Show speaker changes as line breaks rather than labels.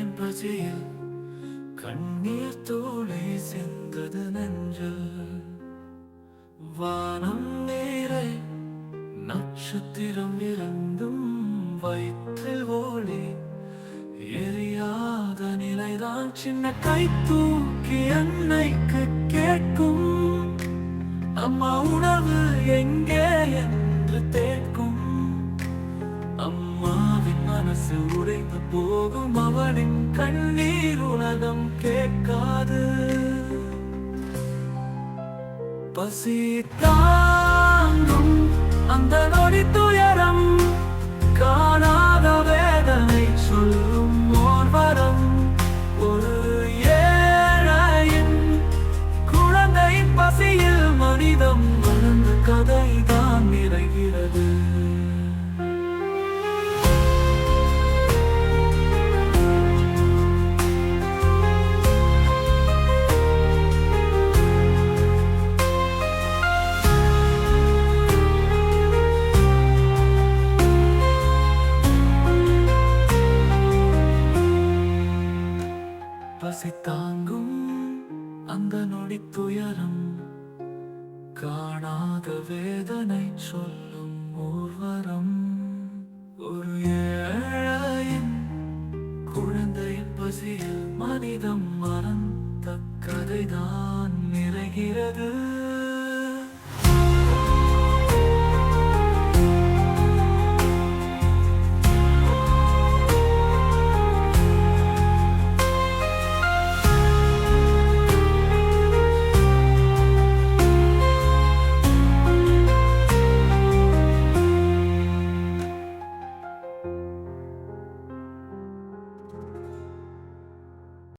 என்பதில் கண்ணீர் தோழை சென்றது நெஞ்சு. வானம் நீரை நட்சத்திரம் இரண்டும் வயிற்றில் ஓடி எரியாத நிலைதான். சின்ன கை தூக்கி என்னைக்கு கேட்கும்? அம்மா உணவு எங்கே மனசு உடைந்து போகும் அவனின் கண்ணீர் உலகம் கேட்காது. பசி தாங்கும் அந்த நொடி ஆசை தாங்கும் அந்த நொடி துயரம். காணாத வேதனை சொல்லும் ஊர்வரம் ஒரு ஏழையின் குழந்தை பசியில் மனிதம் மறந்த கதைதான் நிறைகிறது.